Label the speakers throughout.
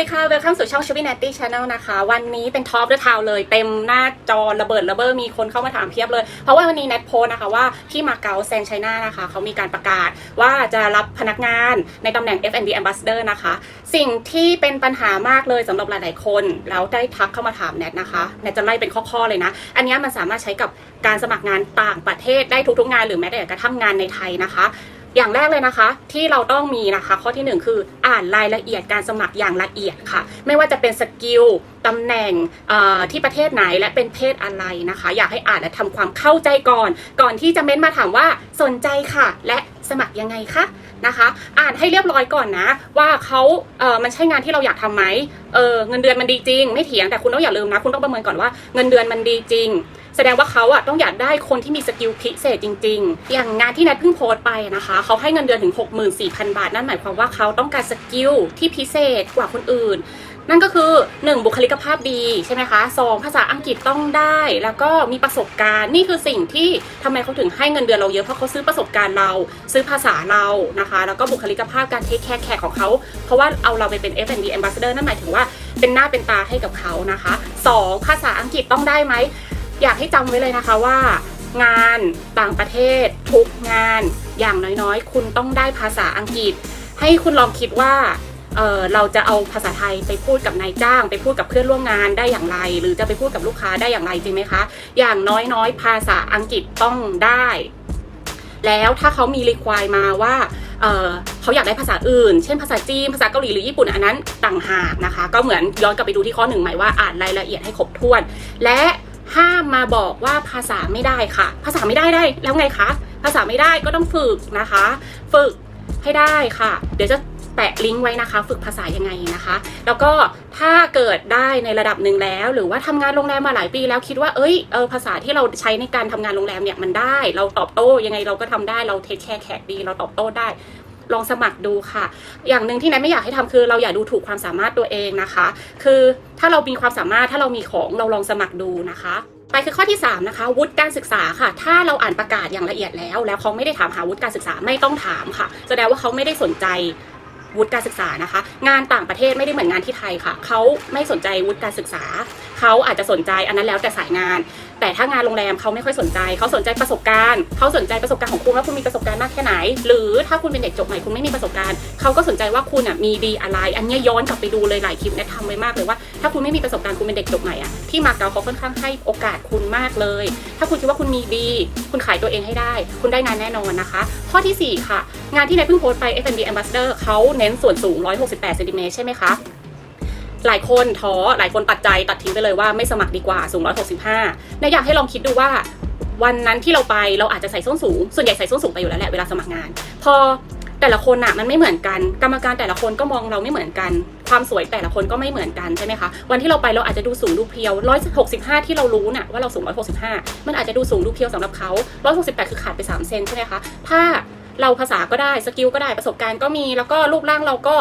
Speaker 1: ดีค่ะ เวลคัมสู่ช่องชูบิน a ตตี้ชาแนลนะคะ วันนี้เป็นท็อปเดอะทาวเลย เต็มหน้าจอระเบิดระเบ้อมีคนเข้ามาถามเพียบเลย เพราะว่าวันนี้แนทโพสต์นะคะว่าที่มาเก๊าแซงไชน่านะคะ เขามีการประกาศว่าจะรับพนักงานในตำแหน่ง F&B Ambassador นะคะ สิ่งที่เป็นปัญหามากเลยสำหรับหลาย ๆ คน แล้วได้ทักเข้ามาถามแนทนะคะ แนทจะไล่เป็นข้อ ๆ เลยนะ อันนี้มันสามารถใช้กับการสมัครงานต่างประเทศได้ทุกๆงานหรือแม้แต่กระทั่งงานในไทยนะคะ อย่างแรกเลยนะคะ ที่เราต้องมีนะคะ ข้อที่หนึ่งคืออ่านรายละเอียดการสมัครอย่างละเอียดค่ะ ไม่ว่าจะเป็นสกิลตำแหน่งที่ประเทศไหนและเป็นเพศอะไรนะคะ อยากให้อ่านและทำความเข้าใจก่อน ก่อนที่จะเม้นมาถามว่าสนใจค่ะ และสมัครยังไงคะนะคะ อ่านให้เรียบร้อยก่อนนะ ว่าเขาเออมันใช่งานที่เราอยากทำไหมเออเงินเดือนมันดีจริง ไม่เถียงแต่คุณต้องอย่าลืมนะ คุณต้องประเมินก่อนว่าเงินเดือนมันดีจริง ดงว่าเขาอะต้องอยากได้คนที่มีสกิลพิเศษจริง ๆ อย่างงานที่นัดเพิ่งโพสต์ไปนะคะเขาให้เงินเดือนถึง 64,000 บาท นั่นหมายความว่าเขาต้องการสกิลที่พิเศษกว่าคนอื่นนั่นก็คือ 1 บุคลิกภาพดีใช่ไหมคะสองภาษาอังกฤษต้องได้ แล้วก็มีประสบการณ์นี่คือสิ่งที่ทำไมเขาถึงให้เงินเดือนเราเยอะเพราะเขาซื้อประสบการณ์เรา ซื้อภาษาเรานะคะ แล้วก็บุคลิกภาพการเทคแคร์แขกของเขา เพราะว่าเอาเราไปเป็น F&B Ambassador นั่นหมายถึงว่าเป็นหน้าเป็นตาให้กับเขานะคะสองภาษาอังกฤษต้องได้ไหม อยากให้จำไว้เลยนะคะว่า งานต่างประเทศ ทุกงานอย่างน้อยๆ คุณต้องได้ภาษาอังกฤษ ให้คุณลองคิดว่าเเราจะเอาภาษาไทยไปพูดกับนายจ้าง ไปพูดกับเพื่อนร่วมงานได้อย่างไร หรือจะไปพูดกับลูกค้าได้อย่างไรจริงไหมคะ อย่างน้อยๆ ภาษาอังกฤษต้องได้ แล้วถ้าเขามีรีควายมาว่าเเขาอยากได้ภาษาอื่น เช่นภาษาจีน ภาษาเกาหลีหรือญี่ปุ่นอันนั้นต่างหากนะคะ ก็เหมือนย้อนกลับไปดูที่ข้อหนึ่งหม่ว่าอ่านรายละเอียดให้ครบถ้วน และ ห้ามมาบอกว่าภาษาไม่ได้ค่ะ ภาษาไม่ได้ได้ แล้วไงคะ ภาษาไม่ได้ก็ต้องฝึกนะคะ ฝึกให้ได้ค่ะ เดี๋ยวจะแปะลิงก์ไว้นะคะ ฝึกภาษายังไงนะคะ แล้วก็ถ้าเกิดได้ในระดับหนึ่งแล้ว หรือว่าทำงานโรงแรมมาหลายปีแล้วคิดว่าเอ้ยเออภาษาที่เราใช้ในการทำงานโรงแรมเนี่ยมันได้ เราตอบโต้ยังไงเราก็ทำได้เราเทคแคร์แขกดีเราตอบโต้ได้ ลองสมัครดูค่ะ อย่างหนึ่งที่แนทไม่อยากให้ทำคือ เราอย่าดูถูกความสามารถตัวเองนะคะ คือถ้าเรามีความสามารถถ้าเรามีของเราลองสมัครดูนะคะไปคือข้อที่3นะคะวุฒิการศึกษาค่ะ ถ้าเราอ่านประกาศอย่างละเอียดแล้ว แล้วเขาไม่ได้ถามหาวุฒิการศึกษาไม่ต้องถามค่ะ แสดงว่าเขาไม่ได้สนใจวุฒิการศึกษานะคะ งานต่างประเทศไม่ได้เหมือนงานที่ไทยค่ะ เขาไม่สนใจวุฒิการศึกษา เขาอาจจะสนใจอันนั้นแล้วแต่สายงาน แต่ถ้างานโรงแรมเขาไม่ค่อยสนใจ เขาสนใจประสบการณ์เขาสนใจประสบการณ์ของคุณว่าคุณมีประสบการณ์มากแค่ไหน หรือถ้าคุณเป็นเด็กจบใหม่คุณไม่มีประสบการณ์เขาก็สนใจว่าคุณอะมีดีอะไร อันเนี้ยย้อนกลับไปดูเลยหลายคลิปเนี่ยทำไว้มากเลยว่าถ้าคุณไม่มีประสบการณ์คุณเป็นเด็กจบใหม่อะที่มาเก๊าเขาค่อนข้างให้โอกาสคุณมากเลย ถ้าคุณคิดว่าคุณมีดี คุณขายตัวเองให้ได้ คุณได้งานแน่นอนนะคะ ข้อทีสี่4 ค่ะ งานที่นายเพิ่งโพสต์ไป F&B Ambassador เขาเน้นส่วนสูง 168เซนติเมตรใช่ไหมคะ หลายคนท้อหลายคนตัดใจตัดทิ้งไปเลยว่าไม่สมัครดีกว่าสูง 165นายอยากให้ลองคิดดูว่าวันนั้นที่เราไปเราอาจจะใส่ส้นสูง ส่วนใหญ่ใส่ส้นสูงไปอยู่แล้วแหละเวลาสมัครงาน พอแต่ละคนอะมันไม่เหมือนกัน กรรมการแต่ละคนก็มองเราไม่เหมือนกัน ความสวยแต่ละคนก็ไม่เหมือนกันใช่ไหมคะวันที่เราไปเราอาจจะดูสูงดูเพียว 165 ที่เรารู้น่ะว่าเราสูง 165 มันอาจจะดูสูงดูเพียวสำหรับเขา 168 คือขาดไป3เซนใช่ไหมคะถ้าเราภาษาก็ได้สกิลก็ได้ประสบการณ์ก็มีแล้วก็รูปร่างเราก็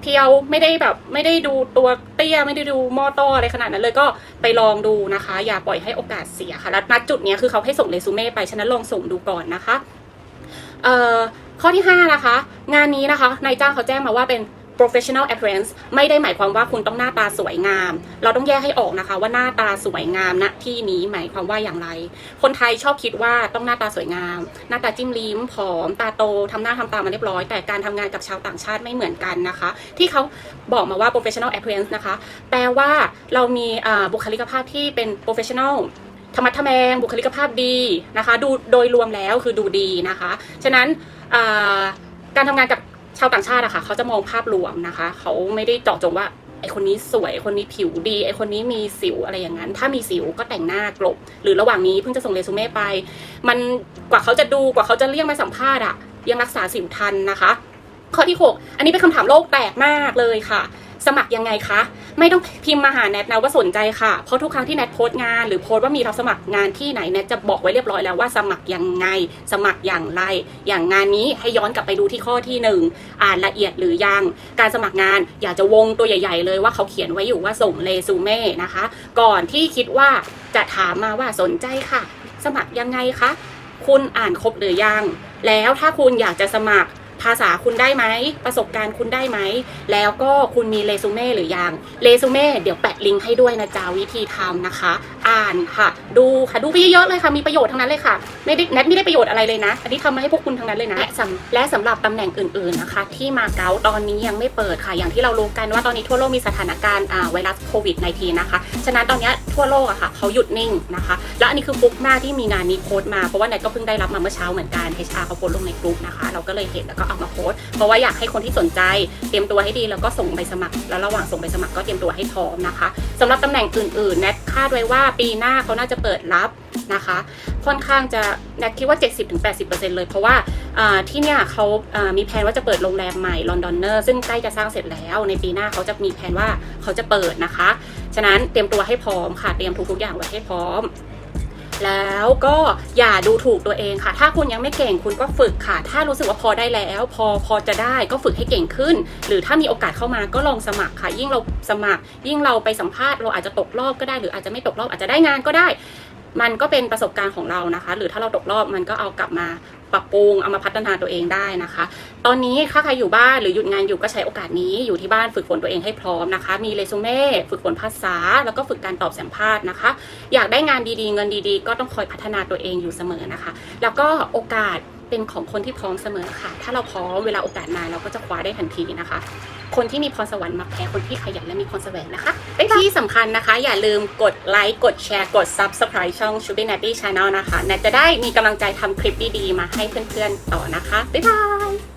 Speaker 1: เพียวไม่ได้แบบไม่ได้ดูตัวเตี้ยไม่ได้ดูมอต้ออะไรขนาดนั้นเลยก็ไปลองดูนะคะ อย่าปล่อยให้โอกาสเสียค่ะแล้วณจุดนี้คือเขาให้ส่งเรซูเม่ไปฉะนั้นลองส่งดูก่อนนะคะข้อที่5นะคะงานนี้นะคะนายจ้างเขาแจ้งมาว่าเป็น professional appearance ไม่ได้หมายความว่าคุณต้องหน้าตาสวยงาม เราต้องแยกให้ออกนะคะว่าหน้าตาสวยงามณที่นี้หมายความว่าอย่างไร คนไทยชอบคิดว่าต้องหน้าตาสวยงาม หน้าตาจิ้มลิ้มผอม ตาโตทำหน้าทำตามาเรียบร้อย แต่การทำงานกับชาวต่างชาติไม่เหมือนกันนะคะ ที่เขาบอกมาว่า professional appearance นะคะ แปลว่าเรามีบุคลิกภาพที่เป็น professional ธรรมะทแมงบุคลิกภาพดีนะคะ ดูโดยรวมแล้วคือดูดีนะคะ ฉะนั้นการทำงานกับ ชาวต่างชาติอะค่ะเขาจะมองภาพรวมนะคะ เขาไม่ได้เจาะจงว่าไอคนนี้สวยไอคนนี้ผิวดีไอคนนี้มีสิวอะไรอย่างนั้น ถ้ามีสิวก็แต่งหน้ากลบ หรือระหว่างนี้เพิ่งจะส่งเรซูเม่ไป มันกว่าเขาจะดูกว่าเขาจะเรียกมาสัมภาษณ์อะยังรักษาสิวทันนะคะ ข้อที่ 6 อันนี้เป็นคำถามโลกแตกมากเลยค่ะ สมัครยังไงคะ ไม่ต้องพิมพ์มาหาแนทนะว่าสนใจค่ะ เพราะทุกครั้งที่แนทโพสต์งานหรือโพสต์ว่ามีรับสมัครงานที่ไหนแนทจะบอกไว้เรียบร้อยแล้วว่าสมัครยังไง สมัครอย่างไร อย่างงานนี้ให้ย้อนกลับไปดูที่ข้อที่หนึ่งอ่านละเอียดหรือยัง การสมัครงานอยากจะวงตัวใหญ่ ๆ เลยว่าเขาเขียนไว้อยู่ว่าส่งเรซูเม่นะคะ ก่อนที่คิดว่าจะถามมาว่าสนใจค่ะ สมัครยังไงคะ คุณอ่านครบหรือยัง แล้วถ้าคุณอยากจะสมัคร ภาษาคุณได้ไหม ประสบการณ์คุณได้ไหม แล้วก็คุณมีเรซูเม่หรือยังเรซูเม่เดี๋ยวแปะลิงก์ให้ด้วยนะจ๊ะวิธีทำนะคะ อ่านค่ะ ดูค่ะดูไปเยอะๆเลยค่ะมีประโยชน์ทั้งนั้นเลยค่ะไม่ได้แนทไม่ได้ประโยชน์อะไรเลยนะ อันนี้ทำมาให้พวกคุณทั้งนั้นเลยนะและสำและสำหรับตำแหน่งอื่นๆนะคะ ที่มาเก๊าตอนนี้ยังไม่เปิดค่ะ อย่างที่เรารู้กันว่าตอนนี้ทั่วโลกมีสถานการณ์อ่าไวรัสโควิด -19 นะคะฉะนั้นตอนเนี้ยทั่วโลกอะค่ะเขาหยุดนิ่งนะคะ แล้วอันนี้คือฟุกมากที่มีงานนี้โพสต์มาเพราะว่าแนทก็เพิ่งได้รับมาเมื่อเช้าเหมือนกัน HR เขาโพสต์ลงในกลุ่มนะคะ เราก็เลยเห็นแล้วก็เอามาโพสเพราะว่าอยากให้คนที่สนใจเตรียมตัวให้ดีแล้วก็ส่งใบสมัคร แล้วระหว่างส่งใบสมัครก็เตรียมตัวให้พร้อมนะคะสำหรับตำแหน่งอื่นๆแนทคาดไว้ว่าปีหน้าเขาน่าจะเปิดรับนะคะ ค่อนข้างจะแนทคิดว่า 70-80%เลย เพราะว่าที่เนี่ยเขามีแผนว่าจะเปิดโรงแรมใหม่ลอนดอนเนอร์ซึ่งใกล้จะสร้างเสร็จแล้วในปีหน้าเขาจะมีแผนว่าเขาจะเปิดนะคะ ฉะนั้นเตรียมตัวให้พร้อมค่ะเตรียมทุกๆอย่างไว้ให้พร้อม แล้วก็อย่าดูถูกตัวเองค่ะ ถ้าคุณยังไม่เก่งคุณก็ฝึกค่ะ ถ้ารู้สึกว่าพอได้แล้ว พอพอจะได้ก็ฝึกให้เก่งขึ้น หรือถ้ามีโอกาสเข้ามาก็ลองสมัครค่ะ ยิ่งเราสมัคร ยิ่งเราไปสัมภาษณ์เราอาจจะตกรอบก็ได้ หรืออาจจะไม่ตกรอบอาจจะได้งานก็ได้ มันก็เป็นประสบการณ์ของเรานะคะ หรือถ้าเราตกรอบมันก็เอากลับมา ปรับปรุงเอามาพัฒนาตัวเองได้นะคะ ตอนนี้ถ้าใครอยู่บ้านหรือหยุดงานอยู่ก็ใช้โอกาสนี้อยู่ที่บ้านฝึกฝนตัวเองให้พร้อมนะคะ มีเรซูเม่ฝึกฝนภาษา แล้วก็ฝึกการตอบสัมภาษณ์นะคะ อยากได้งานดีๆ เงินดีๆ ก็ต้องคอยพัฒนาตัวเองอยู่เสมอนะคะ แล้วก็โอกาส เป็นของคนที่พร้อมเสมอค่ะ ถ้าเราพร้อมเวลาโอกาสมาเราก็จะคว้าได้ทันทีนะคะ คนที่มีพรสวรรค์มักแพ้คนที่ขยันและมีพรแสวงนะคะที่สำคัญนะคะ อย่าลืมกดไลค์กดแชร์กด Subscribe ช่อง s h u b i n a t t y Channel นะคะแนทจะได้มีกำลังใจทำคลิปดีๆมาให้เพื่อนๆต่อนะคะบ๊ายบาย